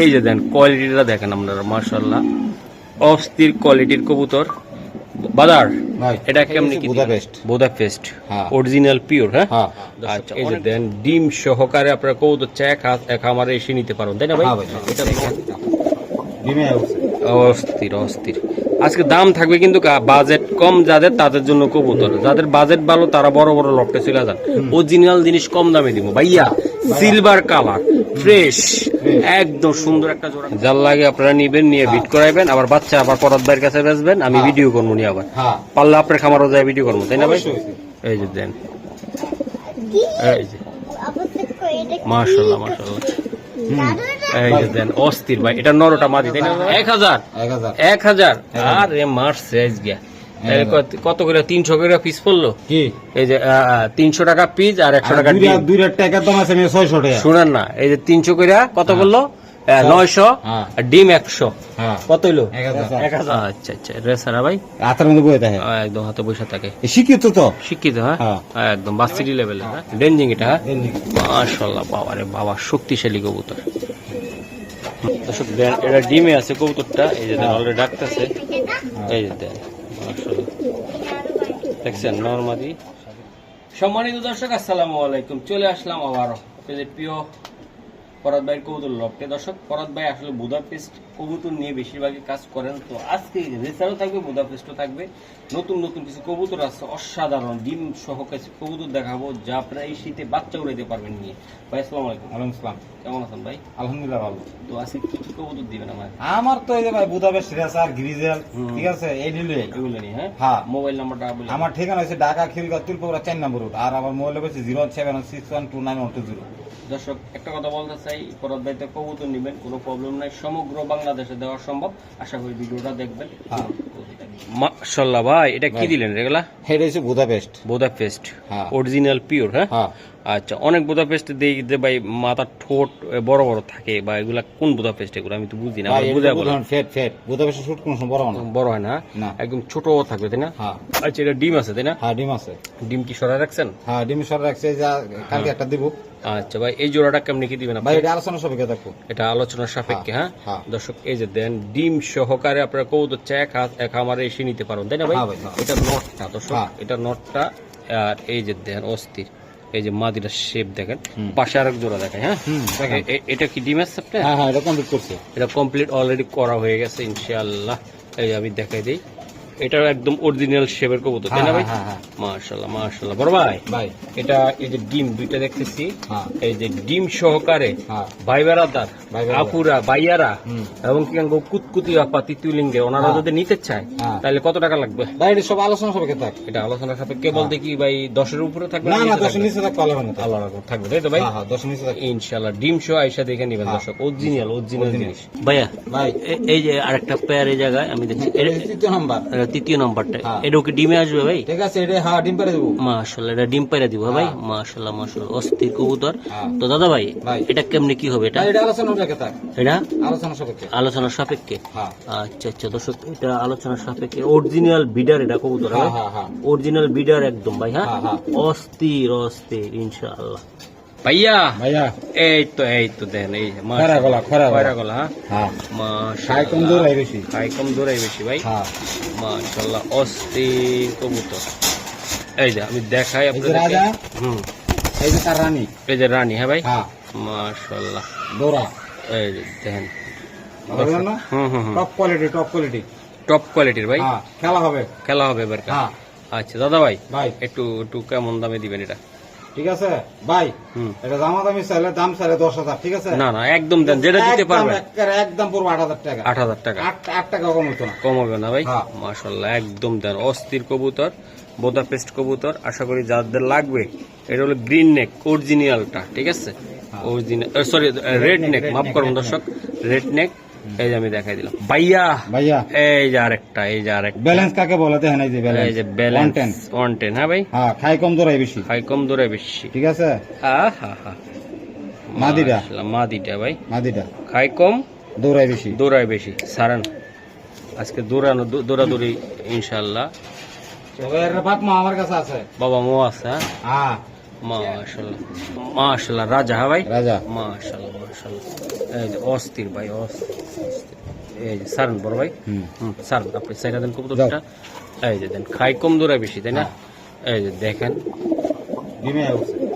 এই যে দেন কোয়ালিটিটা দেখেন আপনারা মার্শাল্লাহ অস্থির কোয়ালিটির কবুতর। বাজার ভাই, এটা কেমনি কি? বুদাপেস্ট। বুদাপেস্ট হ্যাঁ। অরিজিনাল পিওর হ্যাঁ? হ্যাঁ। আচ্ছা এই যে দেন ডিম সহকারে আপনারা কবুতর চা খা খামারে এসে নিতে পারেন তাই না ভাই? হ্যাঁ এটা দেখেন। ডিমে উঠছে অস্থির অস্থির। আজকে দাম থাকবে কিন্তু বাজেট কম যাদের তাদের জন্য কবুতর। যাদের বাজেট ভালো তারা বড় বড় লফটে চলে যান। অরিজিনাল জিনিস কম দামে দিব। ভাইয়া সিলভার কালার ফ্রেশ একদম সুন্দর একটা জোড়া। যার লাগে আপনারা নিবেন নিয়ে বিট করাইবেন। আবার বাচ্চা আবার পরাত ভাইয়ের কাছে বেচবেন আমি ভিডিও করব নিয়ে আবার। হ্যাঁ। পারলে আপনার খামারও যায় ভিডিও করব তাই না ভাই? এই যে দেন। এই যে। মার্শাল্লাহ মার্শাল্লাহ এই যে দেন অস্থির ভাই। এটা নরটা মাদি তাই না এক হাজার। এক হাজার। এক হাজার। আর মারছে আজ গিয়া কত- কত করে? তিনশো করে পিস পড়ল? কি? এই যে তিনশো টাকা পিস আর একশো টাকা দুই টাকার দাম আছে ছয়শো টাকা। শুনেন না এই যে তিনশো করে কত নয়শো হ্যাঁ। ডিম একশো। হ্যাঁ। কত হইল? আচ্ছা আচ্ছা রেসারা ভাই। হাতের মধ্যে বয়ে থাকে। একদম হাতে বসে থাকে। শিক্ষিত তো? শিক্ষিত হ্যাঁ? হ্যাঁ। হ্যাঁ, একদম বাস্তিটি লেভেলে হ্যাঁ? ডেঞ্জিং এটা হ্যাঁ? মাশাল্লাহ বাবা রে বাবা শক্তিশালী কবুতর। দর্শক এটা ডিমে আছে কবুতরটা। এই যে অলরেডি ডাকতেছে। এই যে দেখছেন নর্মাদি। সম্মানিত দর্শক আসসালামু আলাইকুম। চলে আসলাম আবারও। প্রিয় ফরাদ ভাইয়ের কবুতর লফটে দর্শক ফরাদ ভাই আসলে বুদাপেস্ট কবুতর নিয়ে বেশিরভাগই কাজ করেন। তো আজকে রেসারও থাকবে বুদাপেস্টও থাকবে। নতুন নতুন কিছু কবুতর আছে অসাধারণ। ডিম সহ কিছু কবুতর দেখাবো যা আপনারা এই শীতে বাচ্চা উড়াইতে পারবেন নিয়ে। ভাই আসসালামু আলাইকুম। আলাইকুম সালাম কেমন আছেন ভাই? আলহামদুলিল্লাহ ভালো। তো আজকে কি কি কবুতর দিবেন আমার আমার তো এই যে ভাই বুদাপেস্ট রেসার গ্রিজেল ঠিক আছে? এই নিলে এগুলো নিয়ে হ্যাঁ? হ্যাঁ। মোবাইল নাম্বারটা বলি আমার ঠিকানা হচ্ছে ঢাকা খিলগা তিলপুরা চার নম্বর রুট আর আমার মোবাইল হচ্ছে zero seven six one two nine one two zero. দর্শক, একটা কথা বলতে চাই পরত ভাইতে কবুতর নেবেন, কোনো প্রবলেম নাই, সমগ্র বাংলাদেশে দেওয়া সম্ভব। আশা করি ভিডিওটা দেখবেন। হ্যাঁ। মাশাল্লাহ ভাই এটা কি। দিলেন রেগুলা এটা হচ্ছে বুদাপেস্ট। বোদা পেস্ট হ্যাঁ। অরিজিনাল পিওর হ্যাঁ? হ্যাঁ। আচ্ছা অনেক বোদা পেস্ট ভাই মাথার ঠোঁট বড় বড় থাকে বা এগুলা কোন বোদা পেস্ট এগুলো? আমি তো বুঝি না ফেট ফেট কোনো বড় না। বড় হয় না। একদম ছোট থাকবে তাই না? হ্যাঁ। আচ্ছা এটা ডিম আছে তাই না? হ্যাঁ ডিম আছে। ডিম কি সরাই রাখছেন? হ্যাঁ ডিম সর রাখছে যা কালকে একটা দিব। আচ্ছা ভাই এই জোড়াটা কেমনি কি দিবেন ভাই এটা আলোচনা দেখো। এটা আলোচনার সাপেক্ষে হ্যাঁ হ্যাঁ। দর্শক এই যে দেন ডিম সহকারে আপনারা কৌতো চা খামারে এসে নিতে পারেন তাই না ভাই হ্যাঁ হ্যাঁ। এটা নটটা দর্শক হ্যাঁ। এটা নটটা আর এই যে দেন অস্থির এই যে মাদিরা শেপ দেখেন। পাশে আরেক জোড়া দেখেন হ্যাঁ এটা কি ডিম আছে? হ্যাঁ হ্যাঁ এটা কমপ্লিট করছে এটা কমপ্লিট অলরেডি করা হয়ে গেছে ইনশাআল্লাহ এই আমি দেখাই দিই এটা একদম অরিজিনাল শেপের কবুতর তাই না ভাই? হ্যাঁ, হ্যাঁ, মাশাআল্লাহ মাশাআল্লাহ। বড় ভাই ভাই। এটা এই যে ডিম দুইটা দেখতেছি হ্যাঁ। এই যে ডিম সহকারে হ্যাঁ। ভাই বেড়াদার আপুরা ভাইয়ারা এবং কি কুতকুতি আপা ওনারা হ্যাঁ। যদি নিতে চায় হ্যাঁ। তাহলে কত টাকা লাগবে? ভাই এটা সব আলোচনা সবাইকে থাক। এটা আলোচনা সাপেক্ষে বলতে কি ভাই দশের উপরে থাকবে না না নিচে থাকবে? নিচে আলাদা রাখুন থাকবে তাই তো ভাই? হ্যাঁ হ্যাঁ নিচে থাক ইনশাল্লাহ ডিম শো আইসা দেখে নিবেন হ্যাঁ। দর্শক। অরিজিনাল অরিজিনাল জিনিস। ভাইয়া ভাই। এই যে আরেকটা পেয়ার এই জায়গায় আমি দেখছি এটা নাম্বার এটা তৃতীয় নম্বরটা। হ্যাঁ। এটাও কি ডিমে আসবে ভাই? ঠিক আছে এটা হ্যাঁ ডিম পেরে দেবো। মাশাল্লাহ এটা ডিম পাইরা দিব ভাই। হ্যাঁ। মাশাল্লাহ মাশাল্লাহ অস্থির কবুতর। হ্যাঁ। তো দাদা ভাই। এটা কেমনে কি হবে এটা? এটা আলোচনা থাক এটা? আলোচনা সবাইকে আলোচনার সাপেক্ষে? হ্যাঁ। আচ্ছা আচ্ছা দর্শক এটা আলোচনার সাপেক্ষে। অরিজিনাল বিডার এটা কবুতর হ্যাঁ হ্যাঁ হ্যাঁ। অরিজিনাল বিডার একদম ভাই হ্যাঁ। অস্থির অস্থির ইনশাআল্লাহ। ভাইয়া? ভাইয়া। এই তো এই তো দেন এই খরা গলা, খরা খরা গলা, হ্যাঁ? হ্যাঁ। খাই কম দূর হয় বেশি। খাই কম দূরাই বেশি ভাই। হ্যাঁ। মাশাআল্লাহ অস্থির কবুতর। এই যে আমি দেখাই আপনাদেরকে। রাজা? হুম। এই যে তার রানী। এই যে রানী হ্যাঁ ভাই? হ্যাঁ। মাশাআল্লাহ দৌড়া। এই দেখেন হুম হুম হুম। Top quality top quality top কোয়ালিটির ভাই? হ্যাঁ খেলা হবে। খেলা হবে এবার হ্যাঁ। আচ্ছা দাদা ভাই ভাই। একটু একটু কেমন দামে দিবেন এটা? ঠিক আছে? ভাই এটা দামা দামি চাইলে দাম চাইলে দশ হাজার ঠিক আছে? না না একদম দেন যেটা দিতে পারবেন। একদম পড়ব আট হাজার টাকা। আট হাজার টাকা। আট টাকা কম হতো না। কম হবে না ভাই। হ্যাঁ। মাশাল্লাহ একদম দেন অস্থির কবুতর বোদা পেস্ট কবুতর আশা করি যাদের লাগবে এটা হলো গ্রিন নেক অরিজিনালটা ঠিক আছে? হ্যাঁ। অরিজিনাল সরি রেড নেক মাফ করুন দর্শক রেড নেক এই যে আমি দেখাই দিলাম। ভাইয়া ভাইয়া। এই যে আরেকটা এই যে আরেকটা। ব্যালেন্স কাকে বলে দেখেন এই যে এই যে ব্যালেন্স ব্যালেন্স হ্যাঁ ভাই? হ্যাঁ খাই কম দৌড়াই বেশি। হাই কম বেশি। ঠিক আছে? আহা হা। মাদিটা? মাদিটা ভাই। মাদিটা। খাই কম দৌড়াই বেশি। বেশি। সারান আজকে দৌড়ানো দৌড়াদৌড়ি ইনশাল্লাহ বাবা মো আছে হ্যাঁ? হ্যাঁ মাশাল্লাহ রাজা হ্যাঁ ভাই? রাজা। মাশাল্লাহ মাশাল্লাহ এই যে অস্থির ভাই অস্থির। এই যে সারন বড় ভাই? হুম। সারেন আপনি সাইডা দেন কবুতরটা। এই যে দেন খাই কম দূরে বেশি তাই না? এই যে দেখেন।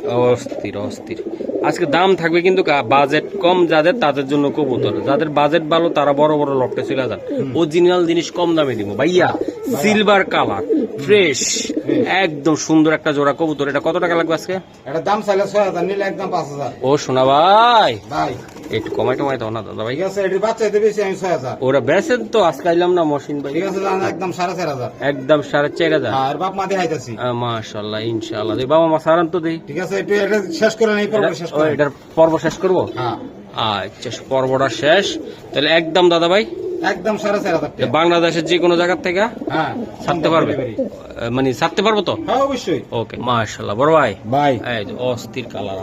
অস্থির অস্থির। আজকে দাম থাকবে কিন্তু বাজেট কম যাদের তাদের জন্য কবুতর। যাদের বাজেট ভালো তারা বড় বড় লটে চলে যান। অরিজিনাল জিনিস কম দামে দিব। ভাইয়া সিলভার কালার ফ্রেশ একদম সুন্দর একটা জোড়া কবুতর। এটা কত টাকা লাগবে আজকে? এটা দাম চাইলে ছয় হাজার নিলে একদম পাঁচ হাজার। ও শোনা ভাই। ভাই। একটু কমাই টমাই দাও না দাদা ভাই ঠিক আছে এটির বাচ্চা এতে আমি ছয় হাজার। ওরা তো না মশিন ভাই। ঠিক আছে একদম সাড়ে চার হাজার। একদম সাড়ে চার হাজার। আর বাপ মা দিয়ে মাশাল্লাহ ইনশাল্লাহ দেই বাবা মা সারান তো দেই ঠিক আছে একটু এটা শেষ করে নেই পর্ব শেষ করে এটার পর্ব শেষ করব? হ্যাঁ। আচ্ছা পর্বটা শেষ। তাহলে একদম দাদা ভাই একদম সাড়ে চার হাজার টাকা। বাংলাদেশের যে কোনো জায়গার থেকে হ্যাঁ ছাড়তে পারবে? মানে ছাড়তে পারব তো? হ্যাঁ অবশ্যই। ওকে মাশাল্লাহ বড় ভাই। ভাই। এই যে অস্থির কালার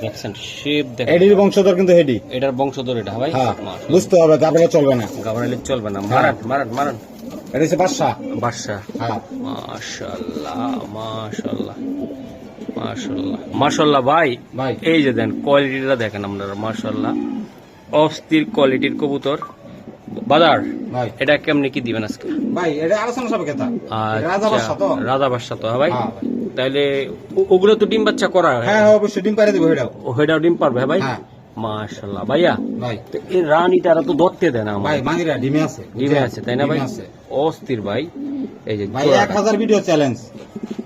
দেখছেন? শেপ দেখেন। এডির বংশধর কিন্তু হেডি। এটার বংশধর এটা ভাই? হ্যাঁ। বুঝতে হবে তারপরে চলবে না। গাবরাইলে চলবে না। মারান মারান মারান। এটা হচ্ছে বাদশা বাদশা হ্যাঁ। মাশাল্লাহ মাশাল্লাহ মাশাল্লাহ ভাই। ভাই। এই যে দেন কোয়ালিটিটা দেখেন আপনারা মাশাল্লাহ অস্থির কোয়ালিটির কবুতর। বাজার? ভাই। এটা কেমনে কি দিবেন আজকে? ভাই এটা আলোচনা কথা রাজা বাদশা তো। রাজা বাদশা তো হ্যাঁ ভাই। হ্যাঁ ভাই। তাইলে ও- ওগুলো তো ডিম বাচ্চা করা হ্যাঁ? হ্যাঁ অবশ্যই ডিম পারে দিব এটাও ও হেটাও ডিম পারবে ভাই? হ্যাঁ। মাশাল্লাহ ভাইয়া। ভাই। এই তো ধরতে দেয় না আমার ভাই মানিরা ডিমে আছে ডিমে আছে তাই না ভাই? অস্থির ভাই। এই যে ভাই জোড়াটা। এক হাজার ভিডিও চ্যালেঞ্জ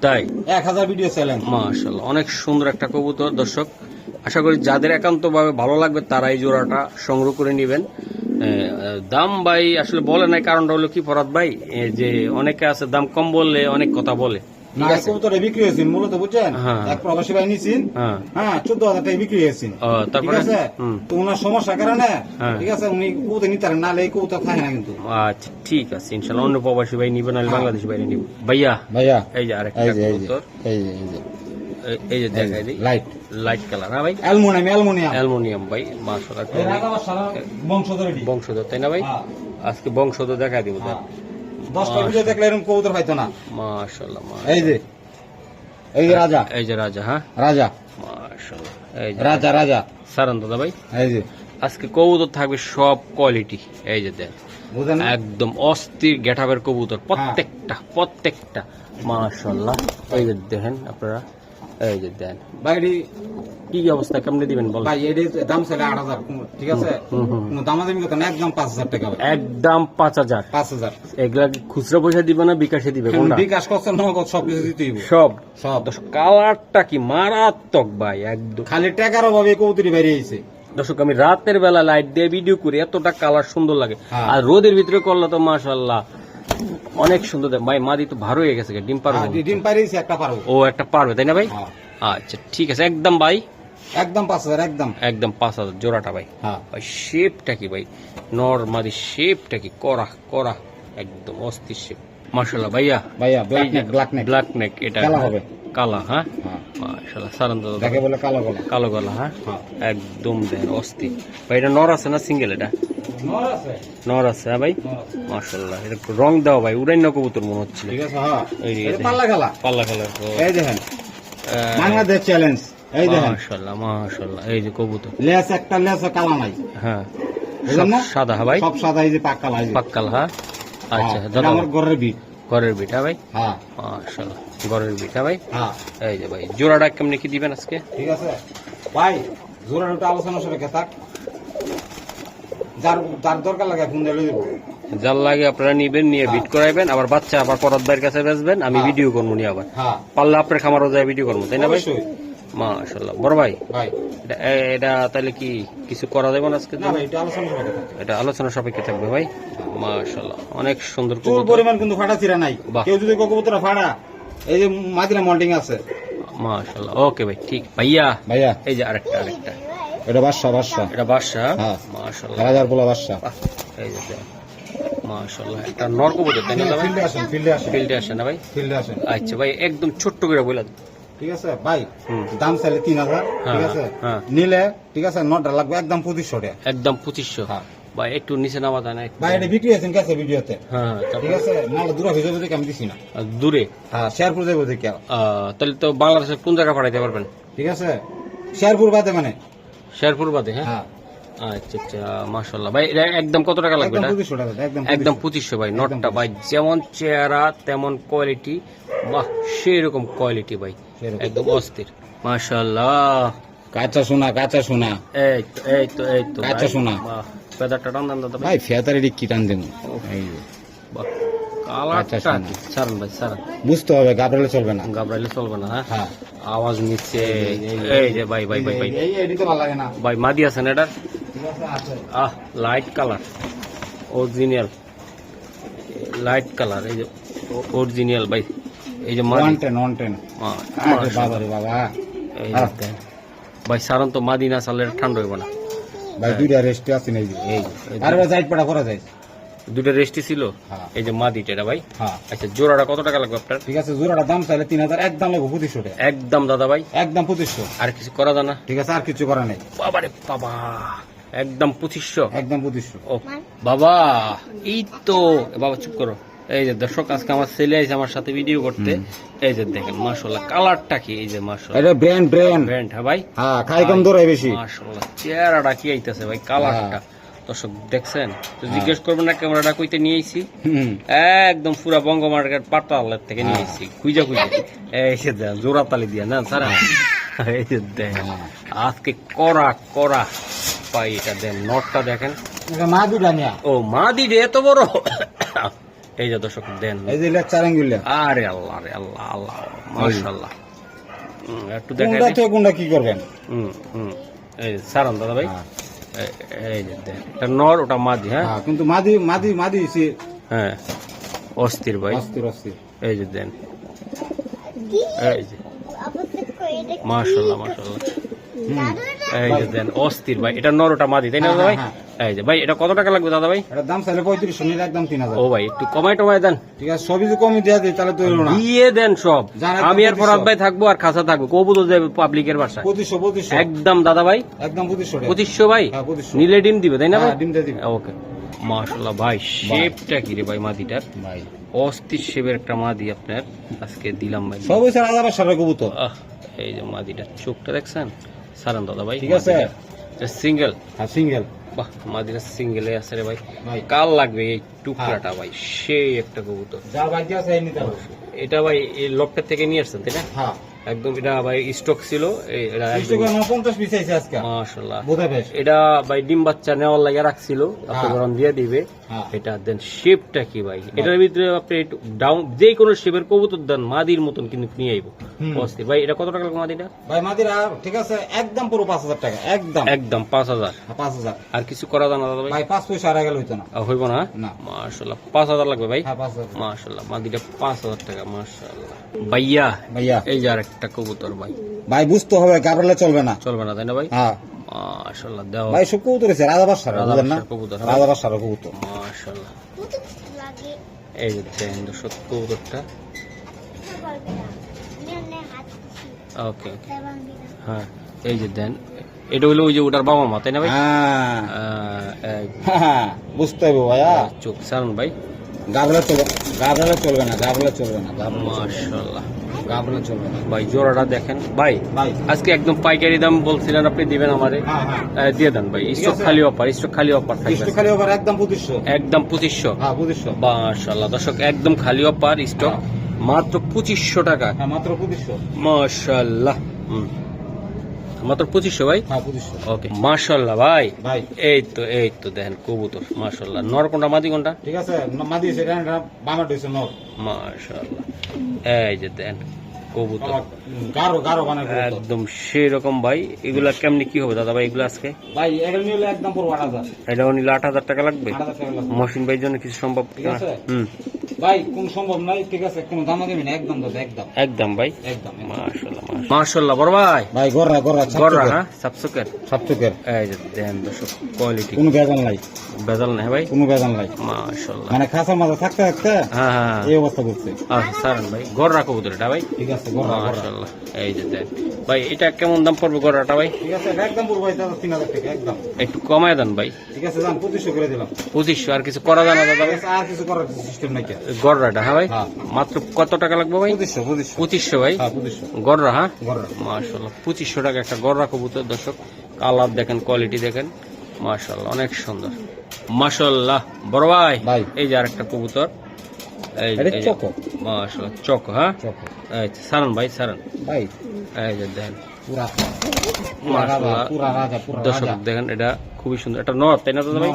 তাই? এক হাজার ভিডিও চ্যালেঞ্জ মাশাল্লাহ অনেক সুন্দর একটা কবুতর দর্শক। আশা করি যাদের একান্তভাবে ভালো লাগবে তারা এই জোড়াটা সংগ্রহ করে নেবেন। দাম ভাই আসলে বলে নাই কারণটা হলো কি ফরাদ ভাই? যে অনেকে আছে দাম কম বললে অনেক কথা বলে। ঠিক আছে? বিক্রি হয়েছে মূলত বুঝছেন? হ্যাঁ। এক প্রবাসী ভাই নিছেন হ্যাঁ। হ্যাঁ চোদ্দ হাজার টাকা বিক্রি হয়েছে ঠিক আছে? তো ওনার সমস্যার কারণে হ্যাঁ। ঠিক আছে উনি কবুতর নিতে পারেন নাহলে এই কবুতর থাকে না কিন্তু। আচ্ছা ঠিক আছে ইনশাল্লাহ। অন্য প্রবাসী ভাই নিবেন নাহলে হ্যাঁ। বাংলাদেশি ভাই নিব। ভাইয়া ভাইয়া। এই যে আরেকটা এই যে। এই যে দেখাই দিই। লাইট লাইট কালার হ্যাঁ ভাই? Aluminium aluminium. অ্যালুমিনিয়াম ভাই মাশাআল্লাহ বংশধর বংশধর তাই না ভাই? হ্যাঁ, আজকে বংশধর দেখা দিব হ্যাঁ। ভিডিও দেখলে এরকম কবুতর পাইতো না। মাশাআল্লাহ এই যে এই যে রাজা। এই যে রাজা হ্যাঁ? রাজা। মাশাআল্লাহ এই যে রাজা রাজা। সারান দাদা ভাই এই যে। আজকে কবুতর থাকবে সব কোয়ালিটি এই যে বুঝেন একদম অস্থির গেটাবের কবুতর প্রত্যেকটা প্রত্যেকটা। মাশাআল্লাহ। এই যে দেখেন আপনারা এই যে দেন। ভাই এটি কি অবস্থা? কেমনে দিবেন বল ভাই দাম ছিল আট হাজার ঠিক আছে? কথা না একদম পাঁচ হাজার টাকা ভাই। একদম পাঁচ হাজার। পাঁচ হাজার। এগুলা খুচরা পয়সা দিবে না বিকাশে দিবে? কোনটা? বিকাশ করছে নগদ সব কিছু দিতেই। সব। সব। কালারটা কি মারাত্মক ভাই একদম। খালি টাকার অভাবে কবুতরি বাইরে আইছে। দর্শক আমি রাতের বেলা লাইট দিয়ে ভিডিও করি এতটা কালার সুন্দর লাগে। হ্যাঁ। আর রোদের ভিতরে করলে তো মাশাল্লাহ অনেক সুন্দর ভাই মাদি তো ভার হয়ে গেছে ডিম পারবে। ডিম পারিয়েছি একটা পারবে। ও একটা পারবে তাই না ভাই? হ্যাঁ। আচ্ছা ঠিক আছে একদম ভাই। একদম পাঁচ হাজার একদম। একদম পাঁচ হাজার জোড়াটা ভাই। হ্যাঁ। ভাই শেপটা কি ভাই? নর মাদি শেপটা কি? করা করা একদম অস্থির শেপ মাশাল্লাহ ভাইয়া। ভাইয়া black neck black neck black neck এটা কালা হবে। কালা হ্যাঁ? হ্যাঁ। মাশাল্লাহ সারান দাদা যাকে বলে কালো গলা। কালো গলা হ্যাঁ? হ্যাঁ। একদম দেন অস্থির। ভাই এটা নর আছে না সিঙ্গেল এটা? নর আছে। নর আছে হ্যাঁ ভাই? নর মাশাল্লাহ এটা রং দাও ভাই উড়াই না কবুতর মনে হচ্ছিল। ঠিক আছে হ্যাঁ। এই যে পাল্লা খেলা পাল্লা কালার এই দেখেন। বাংলাদেশ চ্যালেঞ্জ এই দেখেন। মাশাল্লাহ মাশাল্লাহ এই যে কবুতর। লেস একটা লেস কালা নাই। হ্যাঁ সাদা ভাই? সব সাদা এই যে পাক কালা পাক্কাল হ্যাঁ? আচ্ছা হ্যাঁ, আমার বিট। ঘরের বিটা ভাই? হ্যাঁ। বিটা ভাই? হ্যাঁ। এই যে ভাই জোড়াটা কেমনি কি দিবেন আজকে? ঠিক আছে। ভাই আলোচনা থাক। যার যার দরকার লাগে ফোন দিয়ে দেবো। যার লাগে আপনারা নিবেন নিয়ে বিট করাইবেন। আবার বাচ্চা আবার পরাত ভাইয়ের কাছে বেচবেন আমি হ্যাঁ। ভিডিও করব নিয়ে আবার। হ্যাঁ। পারলে আপনার খামারও যায় ভিডিও করব তাই না ভাই? মাশাল্লাহ বড় ভাই ভাই। এটা- এটা তাহলে কি কিছু করা যাবে না আজকে এটা আলোচনা সাপেক্ষে থাকবে। ভাই? মাশাল্লাহ অনেক সুন্দর পরিমাণ কিন্তু ফাটা চিরা নাই। কেউ যদি কবুতরা ফাটা এই যে মাদিরা মল্টিং আছে। মাশাল্লাহ ওকে ভাই ঠিক। ভাইয়া ভাইয়া। এই যে আরেকটা আরেকটা। এটা বাদশা বাদশা। এটা বাদশা? হ্যাঁ। মাশাল্লাহ রাজার পোলা বাদশা। এই যে একটা তাই না ভাই ফিল্ডে আসেন ফিল্ডে আসেন। ফিল্ডে আসে না ভাই? ফিল্ডে আসেন। আচ্ছা ভাই একদম ছোট্ট করে বলে। ঠিক আছে? হুম। দাম চাইলে তিন হাজার ঠিক হ্যাঁ, আছে? হ্যাঁ। নিলে ঠিক আছে নটা লাগবে একদম পঁচিশশো টাকা। একদম পঁচিশশো। হ্যাঁ। ভাই একটু নিচে নামা যায় না? ভাই এটা বিক্রি আছেন কাছে ভিডিওতে। হ্যাঁ ঠিক আছে? মাল দূরা হয়ে যাবে আমি দিছি না। দূরে? হ্যাঁ শেরপুর যাব দেখে। তাহলে তো বাংলাদেশের কোন জায়গা পাঠাইতে পারবেন? ঠিক আছে? শেরপুর বাদে মানে। শেরপুর বাদে হ্যাঁ? হ্যাঁ। আচ্ছা আচ্ছা মাশাল্লাহ ভাই একদম কত টাকা লাগবে একদম পঁচিশশো একদম একদম 2500 পঁচিশশো ভাই নটটা ভাই যেমন চেহারা তেমন কোয়ালিটি বাহ সেই রকম কোয়ালিটি ভাই। একদম অস্থির। মাশাল্লাহ কাঁচা সোনা কাঁচা সোনা। এই তো এই তো এই তো কাঁচা। সোনা। বাহ। পেদারটা টান দেন দাদা ভাই। ভাই ফেতারে কি টান দেন। এই। বাহ। কালারটা কি? ছাড়েন ভাই ছাড়েন। বুঝতে হবে গাবরালে চলবে না। গাবরাইলে চলবে না হ্যাঁ? হ্যাঁ। আওয়াজ নিচ্ছে। এই যে, ভাই ভাই ভাই ভাই। এই এডিতে ভালো লাগে না। ভাই মাদি আছেন আছে আহ light colour original light colour এই যে অরিজিনাল ভাই। এই যে ওয়ান টেন ওয়ান টেন বাবা রে বাবা। এই ভাই সারন তো মাদি না ঠান্ডা হইব না। ভাই দুইটা রেস্টে আছে যে এই আর পাড়া করা যায় দুটো রেস্টি ছিল? হ্যাঁ। এই যে মাদিটা এটা ভাই? হ্যাঁ। আচ্ছা জোড়াটা কত টাকা লাগবে আপনার? ঠিক আছে জোড়াটা দাম চাইলে তিন হাজার একদম লাগবে পঁচিশশো টাকা। একদম দাদা ভাই। একদম পঁচিশশো। আর কিছু করা ঠিক আছে আর কিছু করা নেই। বাবারে বাবা একদম পঁচিশশো। একদম পঁচিশশো। ও বাবা এই তো বাবা চুপ করো। এই যে দর্শক আজকে আমার ছেলে আছে আমার সাথে ভিডিও করতে। এই যে দেখেন মাশাল্লাহ কালারটা কি? এই যে মাশাল্লাহ এটা ব্র্যান্ড ব্র্যান্ড ব্র্যান্ড হ্যাঁ ভাই? হ্যাঁ খাই কম দৌড়াই বেশি। মাশাল্লাহ চেহারাটা কি আইতেছে ভাই কালারটা। দর্শক দেখছেন? তো জিজ্ঞেস করবেন না ক্যামেরাটা কইতে নিয়ে আইছি। হুম। একদম পুরা বঙ্গ মার্কেট পাটালের থেকে নিয়ে এসেছি খুঁজে খুঁজে। এই যে জোড়া তালি দিয়া না সারা এই যে দেখেন আজকে করা করা পাই এটা দেন নটটা দেখেন। এটা মা দুটা নিয়া। ও মা দিদি এত বড়। এই যে দর্শক দেন। এই যে লেকচার আঙ্গুলিয়া আরে আল্লাহ রে আল্লাহ আল্লাহ মাশাল্লাহ হুম, একটু দেখেন কোনটা থেকে কোনটা কি করবেন? হুম হুম। এই যে সারান দাদা ভাই। হ্যাঁ। এই- যে দেন। এটা নর ওটা মাদি হ্যাঁ? হ্যাঁ কিন্তু মাদি মাদি মাদি সে হ্যাঁ। অস্থির ভাই। অস্থির অস্থির। এই যে দেন। এই যে। মাশাল্লাহ মাশাল্লাহ এই যে দেন অস্থির ভাই এটা নরটা মাদি তাই না হ্যাঁ, ভাই? হ্যাঁ, এই যে ভাই এটা কত টাকা লাগবে দাদা ভাই? এটার দাম চাইলে পঁয়ত্রিশশো নিলে একদম তিন হাজার। ও ভাই একটু কমাই টমাই দেন। ঠিক আছে সবই যদি কমই দেওয়া যায় তাহলে তো না। দিয়ে দেন সব। আমি আর ফরাদ 2500 ভাই থাকব আর খাসা থাকব। যাবে পাবলিকের পঁচিশশো পঁচিশশো। একদম দাদা ভাই। একদম পঁচিশশো পঁচিশশো ভাই? হ্যাঁ, 2500 নিলে ডিম দিবে তাই না ভাই? হ্যাঁ, ডিম দিবে। ওকে। মাশাল্লাহ ভাই শেপটা কি রে ভাই মাদিটার? ভাই। অস্থির শেপের একটা মাদি আপনার। আজকে দিলাম ভাই। সব হয়েছে বাসার কবুতর। এই যে মাদিটার চোখটা দেখছেন? সারান দাদা ভাই ঠিক আছে। সিঙ্গেল হ্যাঁ সিঙ্গেল বাহ মাদিনা সিঙ্গেলে আছে রে ভাই। ভাই। কাল লাগবে এই টুকরাটা ভাই সেই একটা কবুতর। যা বাকি আছে এটা ভাই এই লকটা থেকে নিয়ে আসছেন তাই না? হ্যাঁ। একদম এটা ভাই স্টক ছিল এটা ভাই ডিম বাচ্চা নেওয়ার লাগে রাখছিল আপনি হ্যাঁ। গরম দিয়ে দিবে। হ্যাঁ। এটা দেন শেপটা কি ভাই? এটার ভিতরে আপনি ডাউন যে কোনো শেপের কবুতর দেন মাদির মতন কিন্তু নিয়ে আইব। অস্থির। ভাই এটা কত টাকা লাগবে মাদিটা ভাই মাদিরা ঠিক আছে একদম পুরো পাঁচ হাজার টাকা একদম। একদম পাঁচ হাজার। হ্যাঁ, পাঁচ হাজার। আর কিছু করা জানা দাদা ভাই? পয়সা আর গেল হইতো না। হইব না? পাঁচ হাজার লাগবে ভাই? হ্যাঁ মাদিটা পাঁচ হাজার টাকা মাশাল্লাহ ভাইয়া ভাইয়া। এই যে আর একটা কবুতর ভাই। ভাই বুঝতে হবে গাবরালে চলবে না। চলবে না তাই না ভাই? হ্যাঁ। মাশাল্লাহ দেওয়া ভাই সব কবুতর আছে রাজা বাসার বুঝলেন না? কবুতর, হ্যাঁ। রাজা বাসার কবুতর। মাশাল্লাহ এই যে দেখেন দর্শক কবুতরটা। ওকে ওকে। হ্যাঁ এই যে দেন এটা হলো ওই যে ওটার বাবা মা তাই না ভাই? হ্যাঁ। হ্যাঁ, বুঝতে হবে ভাইয়া। চোখ সারুন ভাই। গাবলা চলবে গাবলা চলবে না গাবলা চলবে না গাবলা মাশাল্লাহ গাবলা চলবে ভাই জোড়াটা দেখেন। ভাই আজকে একদম পাইকারি দাম বলছিলেন আপনি দিবেন আমারে? হ্যাঁ হ্যাঁ। দিয়ে দেন ভাই স্টক খালি অফার স্টক খালি অফার থাকবে। খালি একদম হ্যাঁ দর্শক একদম খালি অফার স্টক মাত্র পঁচিশশো টাকা। হ্যাঁ মাত্র পঁচিশশো। মাশাল্লাহ হুম। মাত্র পঁচিশশো ভাই? হ্যাঁ ওকে। মাশাল্লাহ ভাই। ভাই। এই তো এই তো দেখেন কবুতর মাশাল্লাহ। নর কোনটা মাদি কোনটা? ঠিক আছে মাদি সেটা নর। এই যে দেন কবুতর। বানায় একদম সেই রকম ভাই। এগুলা কেমনি কি হবে দাদা ভাই এগুলো আজকে? ভাই এগুলো নিলে একদম পুরো টাকা লাগবে। মহসিন জন্য কিছু সম্ভব? ঠিক আছে। হুম। ভাই কোন সম্ভব নাই ঠিক আছে? কোনো দাম দেবেন না একদম দাদা একদম। একদম ভাই। একদম মাশাল্লাহ মাশাল্লাহ বড় ভাই। ভাই গররা গররা গড়রা হ্যাঁ? সাবসুকের? সাতটুকের এই যে দেন দর্শক কোয়ালিটি কোনো বেজাল নাই। বেজাল নেই ভাই? কোনো বেজাল নাই। মানে খাসা মাজা থাকতে থাকতে হ্যাঁ হ্যাঁ এই অবস্থা করছে। আচ্ছা সারান ভাই। গড়রা কবুতর এটা ভাই? ঠিক আছে গররা মাশাল্লাহ এই যে দেন ভাই এটা কেমন দাম পড়বে গড়াটা ভাই? ঠিক আছে একদম ভাই দাদা তিন হাজার টাকা একদম। একটু কমায় দেন ভাই। ঠিক আছে যান পঁচিশশো করে দিলাম। পঁচিশশো আর কিছু করা যায় না দাদা ভাই? আর কিছু করার সিস্টেম নাই কে গড়রাটা হ্যাঁ ভাই? হ্যাঁ। মাত্র কত টাকা লাগবে ভাই? পঁচিশশো পঁচিশশো। পঁচিশশো ভাই? হ্যাঁ পঁচিশশো। গড়রা হ্যাঁ? গররা মাশাল্লাহ পঁচিশশো টাকা একটা গড়রা কবুতর দর্শক। কালার দেখেন কোয়ালিটি দেখেন। মাশাল্লাহ অনেক সুন্দর। মাশাল্লাহ বড় ভাই। এই যে আরেকটা কবুতর। চকো। মাশাল্লাহ চক হ্যাঁ? চক। যে, সারান ভাই সারান। ভাই। এই যে দেখেন পুরা। দর্শক দেখেন এটা খুবই সুন্দর। এটা নট তাই না দাদা ভাই।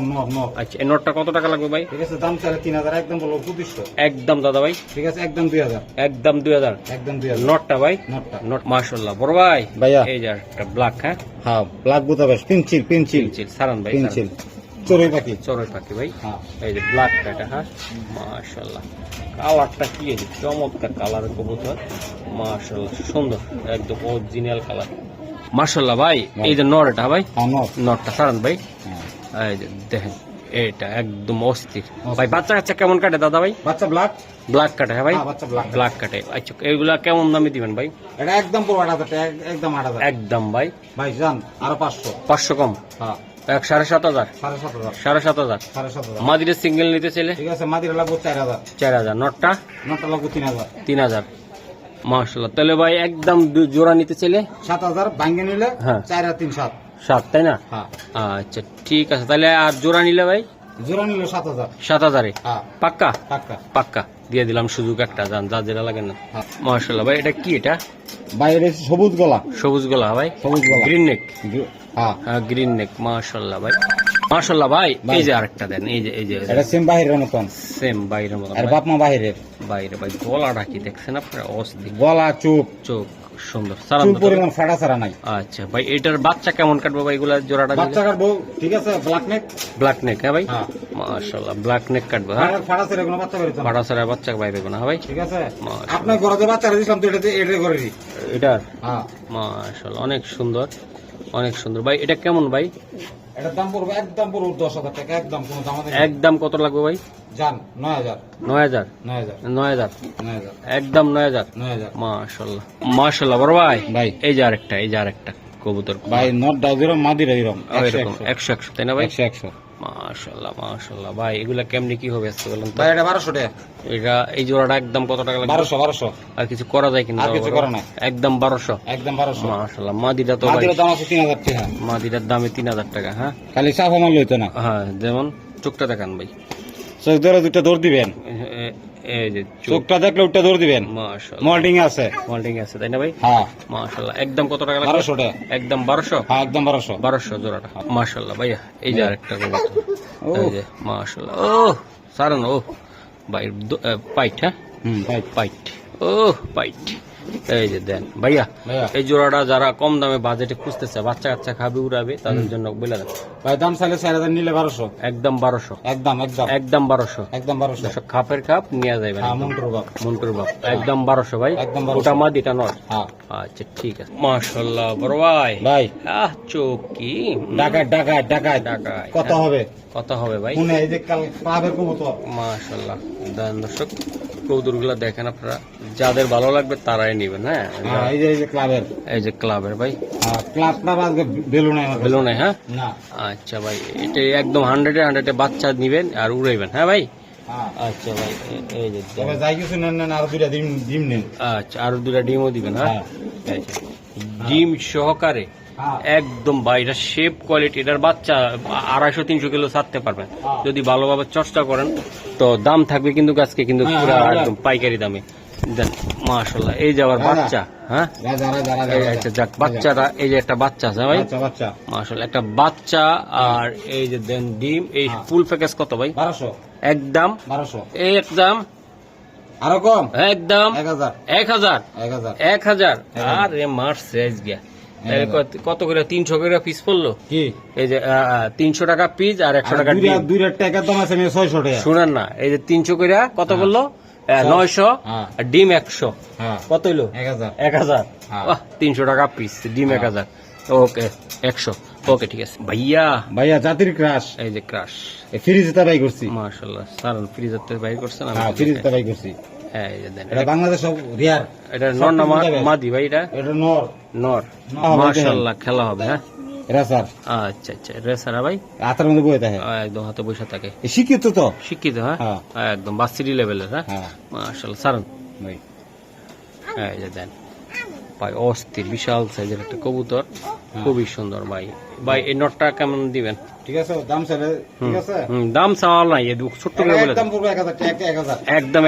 আচ্ছা এই নটটা কত টাকা লাগবে ভাই? ঠিক আছে দাম চাইলে তিন হাজার একদম বলব পঁচিশশো। একদম দাদা ভাই। ঠিক আছে একদম দুই হাজার। একদম দুই হাজার। একদম দুই হাজার। নটটা ভাই? নটটা নট মাশাল্লাহ বড় ভাই। ভাইয়া। এই যে একটা ব্ল্যাক হ্যাঁ? হ্যাঁ ব্ল্যাক বুতাবেশ পেন্সিল পেন্সিল চিল সারান ভাই পেন্সিল চড়ুই পাখি। চড়ই পাখি ভাই। হ্যাঁ। এই যে ব্ল্যাক এটা হ্যাঁ? মাশাল্লাহ কালারটা কি আছে চমৎকার কালার কবুতর। মাশাল্লাহ সুন্দর। একদম অরিজিনাল কালার মাশাল্লাহ ভাই এই যে নর এটা ভাই। হ্যাঁ নটটা সারান ভাই। হ্যাঁ। এই যে দেখেন এটা একদম অস্থির। ভাই বাচ্চা কাচ্চা কেমন কাটে দাদা ভাই? বাচ্চা ব্ল্যাক ব্ল্যাক কাটে হ্যাঁ ভাই? হ্যাঁ ব্ল্যাক কাটে। আচ্ছা এগুলা কেমন দামে দিবেন ভাই? এটা একদম পুরো আট হাজার একদম আট হাজার। একদম ভাই। ভাই যান আরও পাঁচশো। পাঁচশো কম? হ্যাঁ। এক সাড়ে সাত হাজার। সাড়ে সাত হাজার। সাড়ে সাত হাজার। সাড়ে সাত হাজার। মাদিরের সিঙ্গেল নিতে চাইলে? ঠিক আছে মাদিরা লাগবো চার হাজার। চার হাজার। নটটা? নটা লাগবো তিন হাজার। তিন হাজার। মার্শাল্লাহ তাহলে ভাই একদম জোড়া নিতে চাইলে? সাত হাজার ভাঙ্গে নিলে হ্যাঁ। চার আর তিন সাত। সাত তাই না? হ্যাঁ। আচ্ছা ঠিক আছে। তাহলে আর জোড়া নিলে ভাই? জোড়া নিলে সাত হাজার। সাত হাজারে? হ্যাঁ। পাক্কা? টাকা পাক্কা। দিয়ে দিলাম সুযোগ একটা যান যা যেটা লাগে না। মার্শাল্লাহ ভাই এটা কি এটা? বাইরে সবুজ গলা। সবুজ গোলা ভাই। সবুজ গলা। গ্রিন নেক গ্রিন নেক মার্শাল্লাহ ভাই। মার্শাল্লাহ ভাই। এই যে আরেকটা দেন এই যে এই যে এটা সেম মতন। সেম বাইরের আর ভাই। বাপ মা বাহিরের। বাইরে ভাই গলাটা কি দেখছেন আপনারা? অস্থির। গলা চুপ। চোখ সুন্দর। চুপ পরিমাণ ফাটা ছাড়া নাই। আচ্ছা ভাই এটার বাচ্চা কেমন কাটবো ভাই এগুলা জোড়াটা? বাচ্চা কাটবো ঠিক আছে ব্ল্যাক নেক ব্ল্যাক নেক হ্যাঁ ভাই? হ্যাঁ। মাশাল্লাহ ব্ল্যাক নেক কাটবো হ্যাঁ? ফাটা ছেড়ে কোনো বাচ্চা বেরোতো না। সারা বাচ্চা ভাই দেবো না হ্যাঁ ভাই? ঠিক আছে। আপনার ঘরে দিছিলাম তো এটা করে দিই এটার? হ্যাঁ। মাশাল্লাহ অনেক সুন্দর। অনেক সুন্দর। ভাই এটা কেমন ভাই? এটার দাম পড়বে একদম পড়বে দশ হাজার টাকা একদম কোনো দাম একদম কত লাগবে ভাই? যান নয় হাজার। নয় হাজার? নয় একদম নয় হাজার? নয় হাজার। মাশাল্লাহ। মাশাল্লাহ বড় ভাই। ভাই। এই যে আরেকটা এই যে আরেকটা কবুতর। ভাই নট দিলাম মাদিরা এরকম একশো একশো তাই না ভাই? একশো একশো। মাশাল্লাহ মাশাআল্লাহ। ভাই এগুলা কেমনি কি হবে আজকে বলেন ভাই এটা 1200 টাকা। এটা এই জোড়াটা একদম কত টাকা লাগবে? 1200 1200 আর কিছু করা যায় কিনা আর কিছু করা না একদম বারোশো। একদম 1200 মাশাআল্লাহ মাদিটা তো ভাই মাদিরা দাম আছে তিন হাজার টাকা। মাদিটার দামে তিন হাজার টাকা হ্যাঁ? খালি সাফ আমার লইতো না। হ্যাঁ যেমন চোখটা দেখান ভাই। চোখ ধরে দুটা দৌড় দিবেন। এই যে চোখটা দেখলে ওটা ধরে দিবেন। মাশাল্লাহ মল্টিং আছে। মল্টিং আছে তাই না ভাই? হ্যাঁ। একদম কত টাকা লাগবে? টাকা একদম বারোশো? হ্যাঁ একদম বারোশো। বারোশো জোড়াটা। মাশাল্লাহ ভাইয়া এই যে আরেকটা কবুতর এই যে মাশাল্লাহ ও সারান ও। ভাই পাইট হ্যাঁ? হুম ভাই পাইট। ও পাইট। এই যে দেন। ভাইয়া এই জোড়াটা যারা কম দামে বাজেটে খুঁজতেছে বাচ্চা কাচ্চা খাবে উড়াবে তাদের জন্য বলে দেন। ভাই দাম চাইলে চার হাজার নিলে বারোশো। একদম বারোশো। একদম একদম। একদম বারোশো। একদম বারোশো। সব খাপের খাপ নিয়ে যাবে হ্যাঁ মন্টুর বাপ। মন্টুর বাপ। একদম বারোশো ভাই। একদম 1200 ওটা মাদিটা নয়। হ্যাঁ। আচ্ছা ঠিক আছে। মাশাল্লাহ বড় ভাই। ভাই। আহ চৌকি। ডাকায় ডাকায় ডাকায় টাকায় কত হবে। কত হবে ভাই। মনে হয় যে কাল পাবের কবুতর। মাশাল্লাহ দর্শক কৌতুর দেখেন আপনারা। যাদের ভালো লাগবে তারাই নেবেন হ্যাঁ? হ্যাঁ এই যে এই যে ক্লাবের। এই যে ক্লাবের ভাই। হ্যাঁ ক্লাব ক্লাব আজকে বেলুন। বেলুনে হ্যাঁ? না। আচ্ছা ভাই এটা একদম হান্ড্রেডে হান্ড্রেডে বাচ্চা নিবেন আর উড়াইবেন হ্যাঁ ভাই? হ্যাঁ। আচ্ছা ভাই এই যে তবে যাই কিছু নেন নেন আর দুইটা ডিম ডিম নেন। আচ্ছা আর ডিমও দিবেন হ্যাঁ? হ্যাঁ। ডিম সহকারে একদম শেপ কোয়ালিটি এটার বাচ্চা আড়াইশো তিনশো কিলো ছাড়তে পারবেন। যদি ভালোভাবে চর্চা করেন তো দাম থাকবে কিন্তু গাছকে কিন্তু পুরো একদম পাইকারি দামে। দেন মাশাল্লাহ এই যে আবার বাচ্চা হ্যাঁ? রাজা রাজা রাজা এই আচ্ছা যাক বাচ্চাটা এই যে একটা বাচ্চা আছে ভাই? বাচ্চা বাচ্চা। মাশাল্লাহ একটা বাচ্চা আর এই যে দেন ডিম এই হ্যাঁ। ফুল প্যাকেজ কত ভাই? বারোশো। একদম। বারোশো। এই একদম। আরও কম? একদম। এক হাজার। এক হাজার। এক হাজার। এক হাজার। এক হাজার। আরে মার শেষ গিয়া। কত- কত করে? তিনশো করে পিস পড়ল? কি? এই যে তিনশো টাকা পিস আর একশো টাকা দুইটা ডিম। দাম আছে ছয়শো টাকা। শুনেন না এই যে তিনশো করে কত বলল? নয়শো হ্যাঁ। ডিম একশো। হ্যাঁ। কত হইল? এক হাজার। এক হাজার? হ্যাঁ। তিনশো টাকা পিস ডিম এক হাজার। ওকে একশো। ওকে ঠিক আছে। ভাইয়া। ভাইয়া জাতির ক্রাশ এই যে ক্রাশ করছি। সারান করছেন হ্যাঁ করছি। হ্যাঁ এই যে দেন। এটা বাংলাদেশ সব রিয়ার এটা নর না মা- সব কিছু মাদি ভাই এটা? এটা নর। নর। নর, খেলা হবে হ্যাঁ? এরা স্যার। আচ্ছা আচ্ছা রেসার ভাই? হাতের মধ্যে বসে থাকে। একদম হাতে বসে থাকে। শিক্ষিত তো? শিক্ষিত হ্যাঁ? হ্যাঁ। একদম বাস্তিরি লেভেলের হ্যাঁ? হ্যাঁ। সারন। ভাই। হ্যাঁ দেন। ভাই অস্থির বিশাল সাইজের একটা কবুতর। খুবই সুন্দর ভাই। ভাই এই নটটা কেমন দিবেন? ঠিক আছে দাম চলে ঠিক আছে? হুম, দাম চাওয়াল নাই এ ছোট্ট করে বলে একদম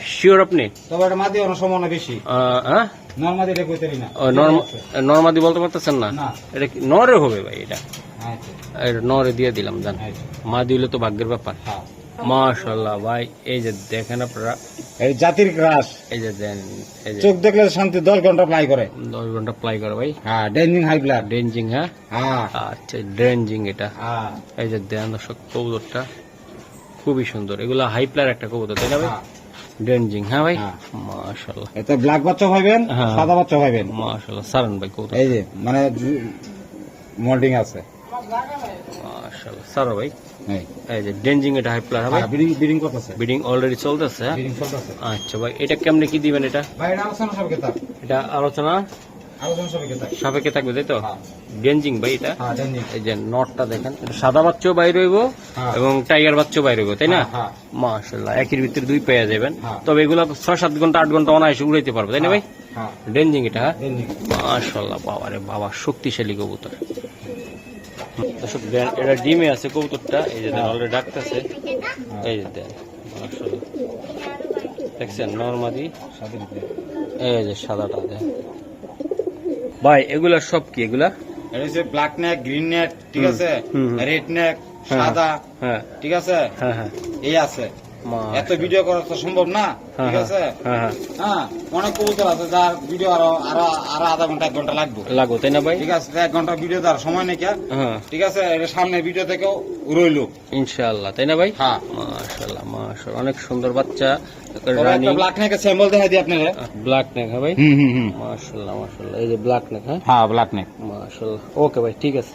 শিওর আপনি? তবে এটা মাদি অনেক সময় বেশি। হ্যাঁ নর্মাদি এটা কইতে না। ও, বলতে পারতেছেন না? না। এটা নরে হবে ভাই এটা? আচ্ছা। এটা নরে দিয়ে দিলাম জান। আচ্ছা। মা দিলে তো ভাগ্যের ব্যাপার। হ্যাঁ। মাশাল্লাহ ভাই এই যে দেখেন আপনারা। এই জাতির এই যে দেন এই যে চোখ দেখলে শান্তি দশ ঘণ্টা প্লাই করে। দশ ঘণ্টা প্লাই করে ভাই। হ্যাঁ ডেঞ্জিং হাই ব্লাড হ্যাঁ? হ্যাঁ। আচ্ছা এটা। হ্যাঁ। এই যে দেন দর্শক কবুতরটা খুবই সুন্দর। এগুলো হাই প্লার একটা কবুতর তাই না ভাই? হ্যাঁ। ড্রেঞ্জিং হ্যাঁ ভাই? হ্যাঁ। মাশাল্লাহ এতে ব্ল্যাক বাচ্চা পাইবেন হ্যাঁ। সাদা বাচ্চা পাইবেন। মাশাল্লাহ সারন ভাই কবুতর। এই যে মানে মোল্ডিং আছে। মাশাল্লাহ সারা ভাই। এই। এই যে ড্রেঞ্জিং এটা হাই প্লার হবে। বিডিং বিডিং করতেছে। বিডিং অলরেডি চলতেছে। হ্যাঁ? বিডিং চলতেছে। আচ্ছা ভাই এটা কেমনে কি দিবেন এটা? ভাই এটা আলোচনা সবকে থাক এটা আলোচনা? আলোচনা সবকে থাক সাপেক্ষে থাকবে তাই তো? হ্যাঁ। ভাই এটা? হ্যাঁ এই যে নটটা দেখেন এটা সাদা বাচ্চাও বাইর হইব। এবং টাইগার বাচ্চাও বাইর হইব তাই না? মাশাল্লাহ একের ভিতরে দুই পেয়ে যাবেন। তবে এগুলো ছয় সাত ঘণ্টা আট ঘণ্টা অনায়াসে উড়াইতে পারবে তাই না ভাই? ডেঞ্জিং এটা ডেঞ্জিং। বাবা রে বাবা শক্তিশালী কবুতর। দর্শক দেন, এটা ডিমে আছে কবুতরটা। এই যে অলরেডি ডাকতেছে। এই যে দেন দেখছেন নর্মাদি। এই যে সাদাটা দেন। ভাই এগুলা সব কি এগুলা? এটা হচ্ছে ব্ল্যাক নেক গ্রিন নেক ঠিক আছে। রেড নেক হ্যাঁ, সাদা হ্যাঁ। ঠিক আছে? হ্যাঁ হ্যাঁ। এই আছে। এত ভিডিও করা তো সম্ভব না হ্যাঁ, ঠিক আছে? হ্যাঁ হ্যাঁ। হ্যাঁ অনেক কবুতর আছে যার ভিডিও আরও আরও আরও আধা ঘণ্টা এক ঘণ্টা লাগবে। লাগো তাই না ভাই? ঠিক আছে এক ঘণ্টা ভিডিও দেওয়ার সময় নেই কে? হ্যাঁ। ঠিক আছে এটা সামনে ভিডিও থেকেও রইল। ইনশাআল্লাহ তাই না ভাই? হ্যাঁ। মাশাআল্লাহ মাশাআল্লাহ অনেক সুন্দর বাচ্চা রানী। ব্ল্যাক নেকের স্যাম্পল দেখাই দিই আপনারা ব্ল্যাক নেক হ্যাঁ ভাই? হুম হুম হুম। মাশাআল্লাহ মাশাআল্লাহ এই যে ব্ল্যাক নেক হ্যাঁ? হ্যাঁ ব্ল্যাক নেক মাশাআল্লাহ ওকে ভাই ঠিক আছে।